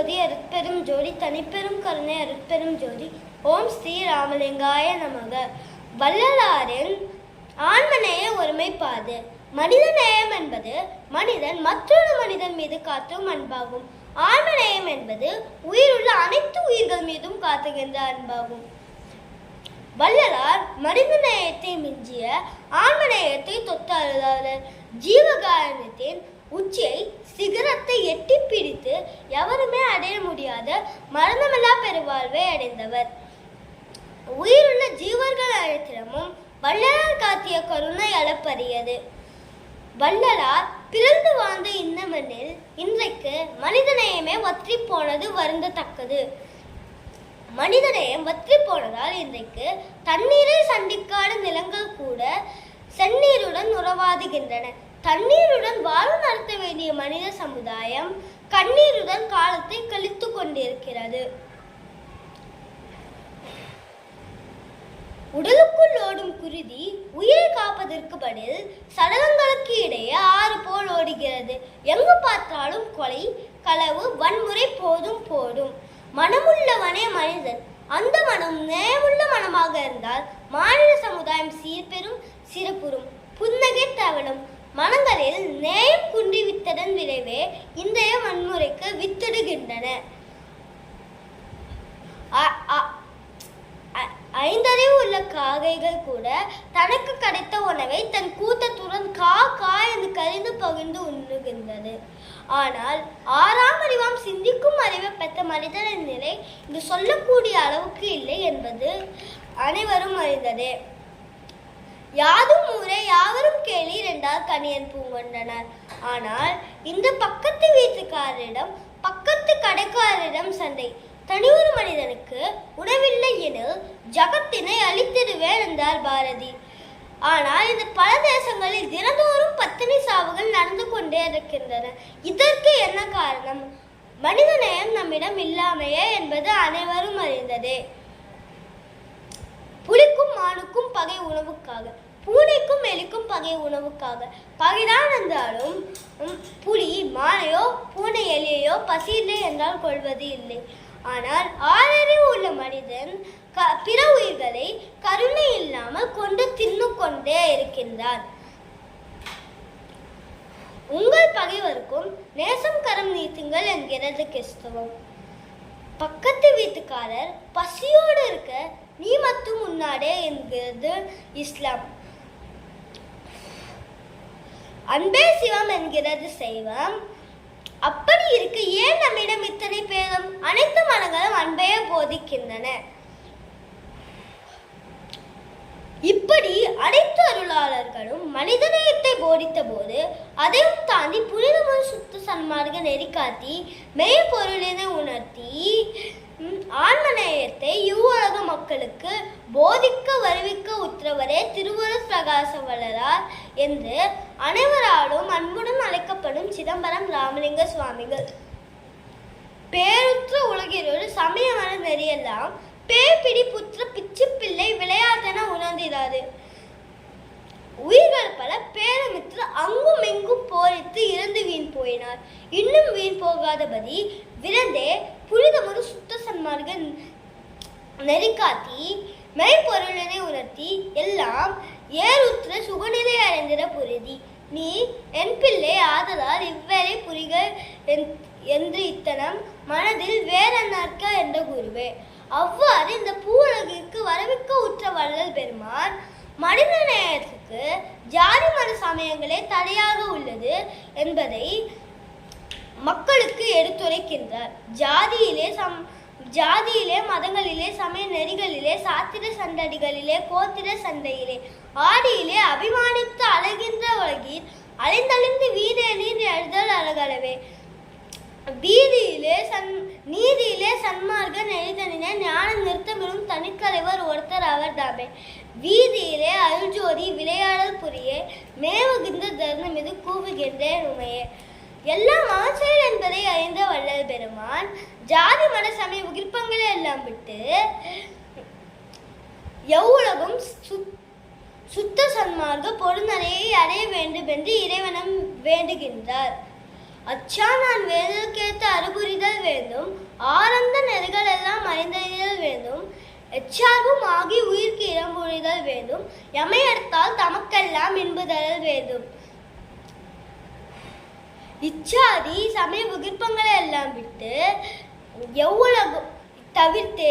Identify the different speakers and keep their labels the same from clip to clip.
Speaker 1: ஜோதி அருட்பெரும் ஜோதி தனிப்பெரும் கருணை அருட்பெரும் ஜோதி. ஓம் ஸ்ரீ ராமலிங்காய நமக. வள்ளலாரின் ஆன்மநேய ஒருமைப்பாடு. மனிதநேயம் என்பது மனிதன் மற்றொரு மனிதன் மீது காட்டும் அன்பாகும். ஆன்மநேயம் என்பது உயிருள்ள அனைத்து உயிர்கள் மீதும் காத்துகின்ற அன்பாகும். வள்ளலார் மனித நேயத்தை மிஞ்சிய ஆன்மநேயத்தை தொத்து அழுதாளர் ஜீவகாரணத்தின் உச்சியை சிகரத்தை எட்டி பிடித்து எவருமே அடைய முடியாத மரணமில்லா பெருவாழ்வை அடைந்தவர். உயிருள்ள ஜீவர்கள் அழைத்திடமும் வள்ளலார் காத்திய கருணை அளப்பரியது. வள்ளலார் பிறந்து வாழ்ந்த இந்த மண்ணில் இன்றைக்கு மனிதநேயமே வற்றி போனது வருந்தத்தக்கது. மனிதநேயம் வற்றி போனதால் இன்றைக்கு தண்ணீரை சந்திக்காத நிலங்கள் கூட செந்நீருடன் உறவாதுகின்றன. தண்ணீருடன் வாழ்வு நடத்த வேண்டிய மனித சமுதாயம் கண்ணீருடன் காலத்தை கழித்து கொண்டிருக்கிறது. உடலுக்குள் ஓடும் குருதி உயிரை காப்பதற்கு பதில் சடலங்களுக்கு இடையே ஆறு போல் ஓடுகிறது. எங்கு பார்த்தாலும் கொலை களவு வன்முறை போதும் போடும். மனமுள்ளவனே மனிதன். அந்த மனம் நேமுள்ள மனமாக இருந்தால் மாநில சமுதாயம் சீர்பெறும் சிறப்புறும். புன்னகை தவளும் மனங்களில் நேயம் குன்றிவிட்டதன் விளைவே இன்றைய வன்முறைக்கு வித்திடுகின்றன. அ- அ- ஐந்தறிவு உள்ள காகைகள் கூட தனக்கு கிடைத்த உணவை தன் கூட்டத்துடன் கா கா என்று கரிந்து பகிர்ந்து உண்ணுகின்றது ஆனால் ஆறாம் அறிவாம் சிந்திக்கும் அறிவை பெற்ற மனிதனின் நிலை இது சொல்லக்கூடிய அளவுக்கு இல்லை என்பது அனைவரும் அறிந்ததே. யாதும் ஊரே யாவரும் கேலி இரண்டார் கணியன் பூங்கொண்டனர். ஆனால் இந்த பக்கத்து வீட்டுக்காரரிடம் பக்கத்து கடைக்காரரிடம் சண்டை. தனியொரு மனிதனுக்கு உணவில்லை என ஜகத்தினை அளித்திடுவேன் என்றார் பாரதி. ஆனால் இந்த பல தேசங்களில் தினந்தோறும் பத்தினி சாவுகள் நடந்து கொண்டே இருக்கின்றன. இதற்கு என்ன காரணம்? மனிதநேயம் நம்மிடம் இல்லாமையே என்பது அனைவரும் அறிந்ததே. புலிக்கும் மானுக்கும் பகை உணவுக்காக பூனைக்கும் எலிக்கும் பகை உணவுக்காக. பகைதான் என்றாலும் புலி மானையோ பூனை எலியையோ பசியில்லை என்றால் கொள்வது இல்லை. ஆனால் ஆறறிவு உள்ள மனிதன் க பிற உயிர்களை கருணை இல்லாமல் கொண்டு தின்னு கொண்டே இருக்கின்றான். உங்கள் பகைவருக்கும் நேசம் கரம் நீத்துங்கள் என்கிறது கிறிஸ்தவம். பக்கத்து வீட்டுக்காரர் பசியோ நாடே என்கிறது இஸ்லாம். அன்பே சிவம் என்கிறது சைவம் அப்படி இருக்க ஏன் நம்மிடம் இத்தனை பேரும் அனைத்து மனங்களும் அன்பையே போதிக்கின்றன? இப்படி அனைத்து அருளாளர்களும் மனிதநேயத்தை போதித்த போது அதையும் தாண்டி சுத்த சன்மார்க்க நெறி நெறிக்காட்டி மெய்ப்பொருளினை உணர்த்தி ம், ஆன்மநேயத்தை இவ்வுலக மக்களுக்கு போதிக்க வருவிக்க உத்தரவரே திருவருட் பிரகாச வளரார் என்று அனைவராலும் அன்புடன் அழைக்கப்படும் சிதம்பரம் ராமலிங்க சுவாமிகள். பேருற்ற உலகிலொரு சமயமான நெறியெல்லாம் பேப்பிடி புத்திர பிச்சு பிள்ளை விளையாட்டென வீண் போயினார். இன்னும் வீண் போகாதபடி விரந்தே புனிதமொரு சுத்த சன்மார்க்க நெறிக்காத்தி மெய்ப்பொருளினை உணர்த்தி எல்லாம் ஏறுற்ற சுகநிலை அடைந்திட புரிதி. நீ என் பிள்ளை ஆதலால் இவ்வேளை புரிக என்று இத்தனம் மனதில் வேறென்னற்க என்ற குருவே அவ்வாறு இந்த பூ உலகிற்கு வரவிக்க உற்ற வள்ளல் பெருமான் மனித நேயத்தில் நேயத்துக்கு ஜாதி மத சமயங்களே தடையாக உள்ளது என்பதை மக்களுக்கு எடுத்துரைக்கின்றார். ஜாதியிலே சம் ஜாதியிலே மதங்களிலே சமய நெறிகளிலே சாத்திர சண்டடிகளிலே கோத்திர சண்டையிலே ஆடியிலே அபிமானித்து அழகின்ற உலகில் அலைந்தழிந்து வீரேனீர் எழுதல் அழகளவே வீதியிலே சன் நீதியிலே சன்மார்க்க நெறிதனின ஞான நிறுத்தமிடும் தனிக்கலைவர் ஒருத்தர் அவர் தாமே வீதியிலே அருள்ஜோதி விளையாடல் புரிய மேவுகின்ற தர்ணம் இது கூவுகின்றேன் உமையே. எல்லாம் ஆச்சரியர் என்பதை அறிந்த வள்ளல் பெருமான் ஜாதி மத சமய விருப்பங்களை எல்லாம் விட்டு எவ்வுலகும் சுத் சுத்த சன்மார்க்க பொருநரையை அடைய வேண்டும் என்று இறைவனம் வேண்டுகின்றார். அச்சா நான் வேதற்கேத்த அறிகுறிதல் வேண்டும். ஆரந்த நெறிகள் எல்லாம் அறிந்தறிதல் வேண்டும். எச்சார்பும் ஆகி உயிர்க்கு இடம்பொழிதல் வேண்டும். எமையடுத்தால் தமக்கெல்லாம் இன்புதல் வேண்டும். இச்சாதி சமய விருப்பங்களை எல்லாம் விட்டு எவ்வளவு தவிர்த்து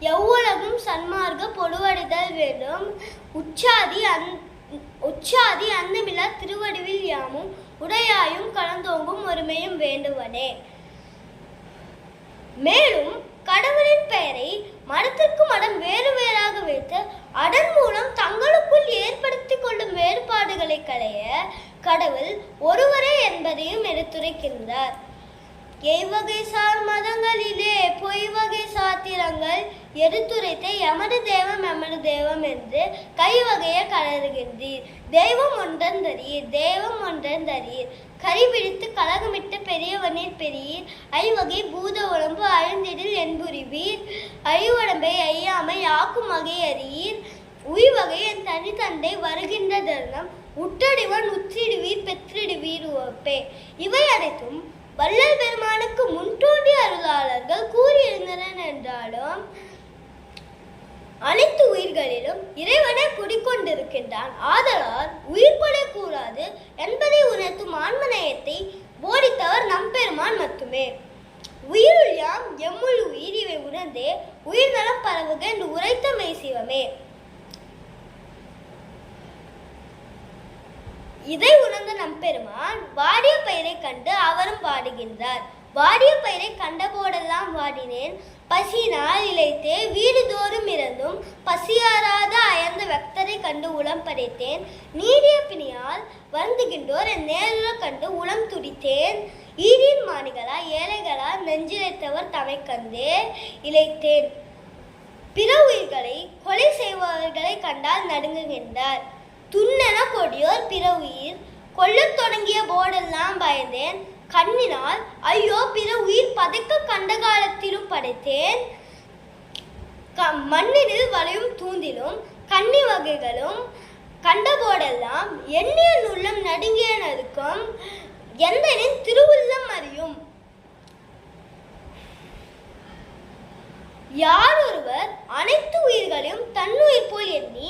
Speaker 1: எவ்வளவும் சன்மார்க்க பொடுவடைதல் வேண்டும். உச்சாதி அந் உச்சாதி அந்தமில்லா திருவடிவில் யாமும் உடையாயும் கலந்தோங்கும் ஒருமையும் வேண்டுவனே. மேலும் கடவுளின் பெயரை மடத்திற்கு மடம் வேறு வேறாக வைத்து அதன் மூலம் தங்களுக்குள் ஏற்படுத்தி கொள்ளும் வேறுபாடுகளை களைய கடவுள் ஒருவரே என்பதையும் எடுத்துரைக்கின்றார். எய்வகை சார் மதங்களிலே பொய் வகை சாத்திரங்கள் எடுத்துரைத்த எமது தேவம் எமது தெய்வம் என்று கைவகையை கலருகின்றீர். தெய்வம் ஒன்றன் தரீர் தெய்வம் ஒன்றன் ஒன்றந்தரீர் கரிபிடித்து கலகமிட்டு பெரியவனீர் பெரியீர். ஐவகை பூத உடம்பு அழிந்திடில் என்புரிவீர். அழிவுடம்பை ஐயாமை ஆக்கும் வகை அறியீர். உய்வகை என் தனி தந்தை வருகின்ற தருணம் உற்றடிவன் உற்றிடுவீர் பெற்றிடுவீர் உவப்பே. இவை அனைத்தும் வள்ளல் பெருமானுக்கு முன்தோன்றிய அருளாளர்கள் கூறியிருந்தனர் என்றாலும் அனைத்து உயிர்களிலும் இறைவனை குடிக்கொண்டிருக்கின்றான். ஆதலால் உயிர் கூடாது என்பதை உணர்த்தும் ஆன்மநேயத்தை போதித்தவர் நம்பெருமான் மட்டுமே. உயிருள் யாம் எம்முள் உயிர் இவை உணர்ந்தே உயிர் நலம் பரவுக என்று உரைத்த மெய் சிவமே. இதை உணர்ந்த நம்பெருமான் வாடிய பயிரை கண்டு அவரும் வாடுகின்றார். வாடிய பயிரை கண்டபோடெல்லாம் வாடினேன். பசியினால் இழைத்தே வீடு தோறும் இருந்தும் பசியாராத அயர்ந்த வெக்தரை கண்டு உளம் படைத்தேன். நீடிய பிணியால் வருந்துகின்றோர் என் நேரில் கண்டு உளம் துடித்தேன். ஈரின் மாணிகளா ஏழைகளா நெஞ்சிழைத்தவர் தமை கந்தே இழைத்தேன். பிற உயிர்களை கொலை செய்பவர்களை கண்டால் நடுங்குகின்றார். துண்ணென கொடியோர் பிற உயிர் கொல்லத் தொடங்கிய போதெல்லாம் பயந்தேன். கண்ணினால் ஐயோ பிற உயிர் பதைக்க கண்ட காலத்திலும் படைத்தேன். மண்ணினில் வளையும் தூந்திலும் கன்னி வகைகளும் கண்டபோதெல்லாம் எண்ணிய உள்ளம் நடுங்கிய நடுக்கம் எந்தனின் திருவுள்ளம் அறியும்? யார் ஒருவர் அனைத்து உயிர்களையும் தன்னுயிர் போல் எண்ணி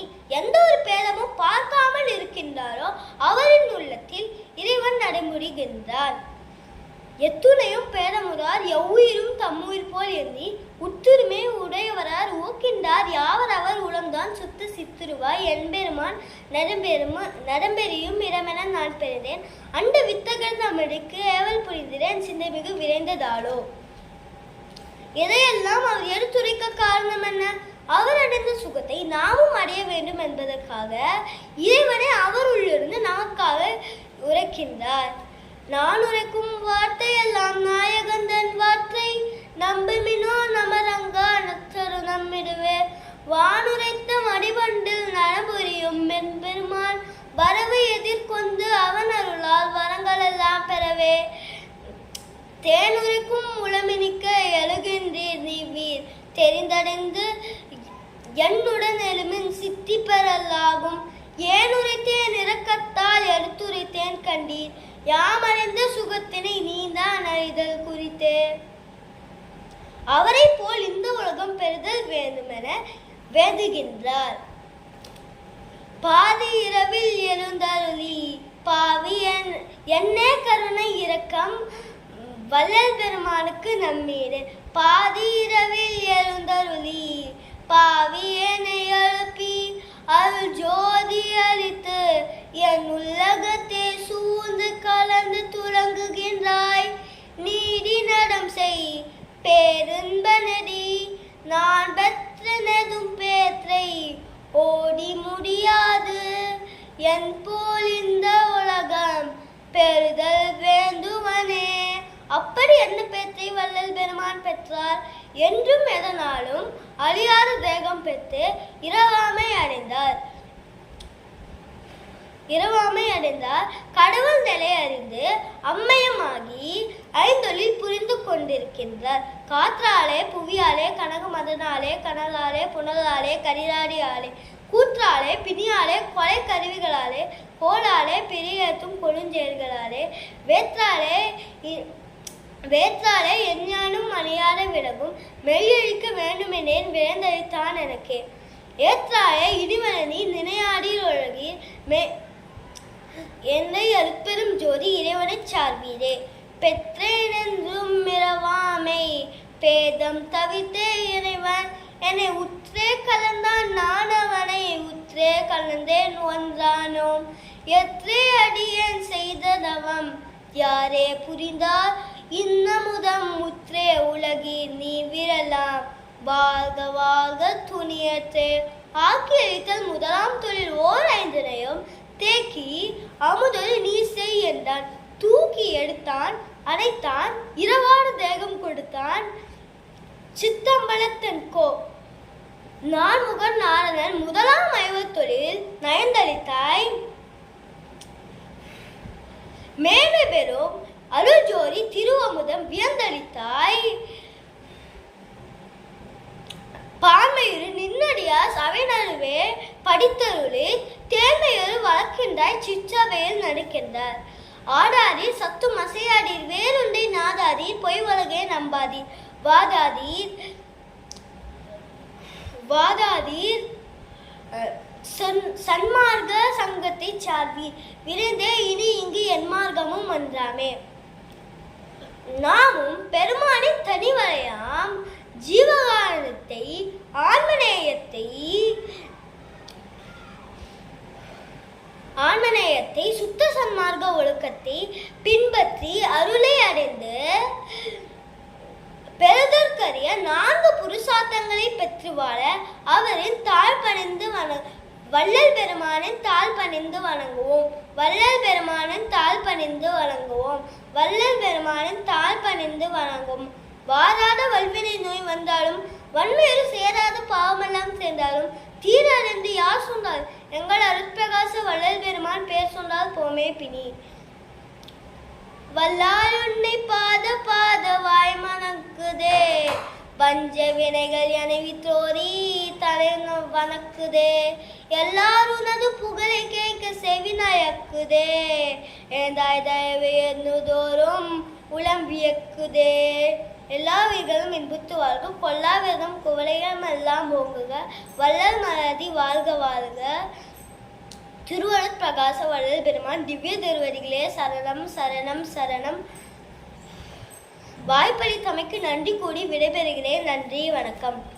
Speaker 1: அவர் சுத்து சித்துருவாய் என்பெருமான் நடம்பெருமா நடம்பெரியும் இடமென நான் பெறுதேன். அண்ட வித்தகர் தமிழுக்கு ஏவல் புரிந்திரேன் சிந்தை மிகு விரைந்ததாலோ? இதையெல்லாம் அவர் எடுத்துரைக்க காரணம் என்ன? அவர் அடைந்த சுகத்தை நாமும் அடைய வேண்டும் என்பதற்காக இறைவனை அவர் உள்ளிருந்து நமக்காக உரைக்கின்றார். நான் உரைக்கும் வார்த்தை எல்லாம் நாயகந்தன் வார்த்தை. நம்புமினோ நமரங்கா நத்தரு நம்மிடுவே வானுரைத்த மடிபண்டில் நலபுரியும் மென்பெருமான் வரவு எதிர்கொண்டு அவன் அருளால் வரங்களெல்லாம் பெறவே. தேனுரைக்கும் உளமினிக்க எழுகின்றீர் நீ வீர். தெரிந்தடைந்து என்னுடன் எழுமின் சித்தி பெறலாகும். ஏனுரைத்தேன் இரக்கத்தால் எடுத்துரைத்தேன் கண்டீர். யாமறிந்த சுகத்தினை நீதான் அறிதல் குறித்தே. அவரை போல் இந்த உலகம் பெறுதல் வேண்டுமென வேதுகின்றார். பாதி இரவில் எழுந்தருளி பாவி என் என்னே கருணை இரக்கம் வள்ளல் பெருமானுக்கு நம்மீடு பாதி இரவில் எழுந்தருளி பாவி என்னை எழுப்பி அருள் ஜோதி அளித்து என் உள்ளகத்தை சூழ்ந்து கலந்து துறங்குகின்றாய். நீடி நடம் செய் பேருன்ப நெறி நான் பெற்றனதும் ஓடி முடியாது. என் போல் இந்த உலகம் பெறுதல் வேண்டுமனே. அப்படி என்ன பேற்றை வள்ளல் பெருமான் பெற்றார்? என்றும் எதனாலும் அழியாத தேகம் பெற்று இரவாமை அடைந்தார். இரவாமை அடைந்தார். கடவுள் நிலை அறிந்து அம்மையமாகி ஐந்தொழில் புரிந்து கொண்டிருக்கின்றார். காற்றாலே புவியாலே கனக மதனாலே கனலாலே புனலாலே கரிராடியாலே கூற்றாலே பிணியாலே கொலை கருவிகளாலே கோலாலே பெரியத்தும் கொழுஞ்செயல்களாலே வேற்றாலே இ- வேற்றாலே எஞ்ஞானும் அணியாத விலகும் மெய்யழிக்க வேண்டுமெனேன் விரைந்தளித்தான் எனக்கு. ஏற்றாலே இடிமலனி நினையாடி ஒழுகி மே என்னை அருட்பெரும் ஜோதி இறைவனை சார்வீரே. பெற்றேனென்றும் மிரவாமை. பேதம் தவித்தே இறைவன் என்னை உற்றே கலந்தான் நான் அவனை. உற்றே கலந்தேன் ஒன்றானோம். எற்றே அடியேன் செய்ததவம் யாரே புரிந்தார் இன்னமுதம் முற்றே உலகில் நீ விரலாம். வாழ்க வாழ்க துணியற்றே. ஆக்கி முதலாம் தொழில் ஓர் ஐந்தினையும். தேக்கி அமுதல் நீ செய் என்றான். தூக்கி எடுத்தான் அடைத்தான் இரவாடு தேகம் கொடுத்தான். சித்தம்பலத்தன் கோ நான்முகன் நாரதன் முதலாம் ஐவத்தொழில் நயந்தளித்தாய். மேன்மை பெறும் அருள் ஜோதி திருவமுதம் வியந்தளித்தாய். பான்மையுறு நின்னடியார் சபை படித்தருளே படித்தருளி தேர்மையொரு வளர்க்கின்றாய் சிற்றவையில் நடக்கின்றார். ஆடாதீர் சத்து மசையாடீர் வேறுண்டை நாதாதீர் பொய் உலகே நம்பாதீர். வாதாதீர் வாதாதீர் அஹ், சன்- சன்மார்க்க சங்கத்தை சார்வீர். விரைந்தே இனி இங்கு என் மார்க்கமும் ஒன்றாமே நாமும் பெருமானின் தனிவரையாம் ஜீவகாரணத்தை ஆன்மநேயத்தை ஆன்மநேயத்தை சுத்த சன்மார்க்க ஒழுக்கத்தை பின்பற்றி அருளை அடைந்து பெருதற்கரிய நான்கு புருஷார்த்தங்களை பெற்று வாழ அவரின் தாழ் பணிந்து வண வள்ளல் பெருமானின் தாழ் பணிந்து வணங்குவோம். வள்ளல் பெருமானின் தாழ் பணிந்து வணங்குவோம். வள்ளல் பெருமானின் தாழ் பணிந்து வணங்கும். வாராத வல்வினை நோய் வந்தாலும் வன்மையில் சேராத பாவமெல்லாம் சேர்ந்தாலும் தீரறிந்து யார் சொன்னால் எங்கள் அருட்பிரகாச வள்ளல் பெருமான் பேர் சொன்னால் போமே பிணி. வல்லாருன்னை பாத பாத வாய் மணக்குதே பஞ்ச வினைகள் எனவித்தோரி தலை வணக்குதே எல்லாருனது புகழை கேட்க செவி நயக்குதே ஏந்தாய் தயவு என்னுதோறும் உளம் வியக்குதே. எல்லா வீர்களும் இன்புத்து வாழ்க. கொல்லா விரதம் குவளைகள் எல்லாம் ஓங்குக. வள்ளல் மலதி வாழ்க வாழ்க. திருவள்ளுவர் பிரகாச வள்ளல் பெருமான் திவ்ய திருவதிகளே சரணம் சரணம் சரணம். வாய்ப்பளித்தமைக்கு நன்றி கூடி விடைபெறுகிறேன். நன்றி வணக்கம்.